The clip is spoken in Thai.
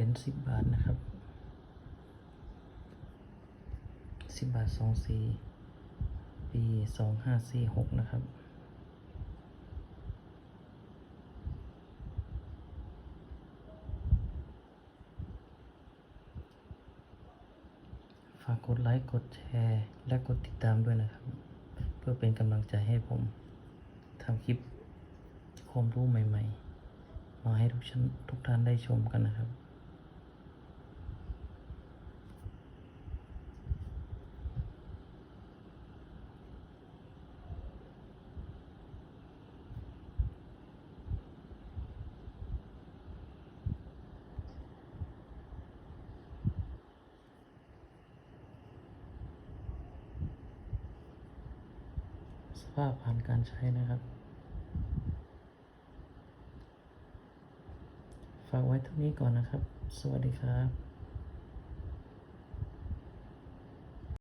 รียญสิบบาทนะครับสิบบาทสองสี่ปีสองห้าสี่หกนะครับฝากกดไลค์กดแชร์ และกดติดตามด้วยนะครับ เพื่อเป็นกำลังใจให้ผมทำคลิปความรู้ใหม่ ๆ มาให้ทุกชั้นทุกท่านได้ชมกันนะครับ ภาพผ่านการใช้นะครับ ฝากไว้เท่านี้ก่อนนะครับ สวัสดีครับ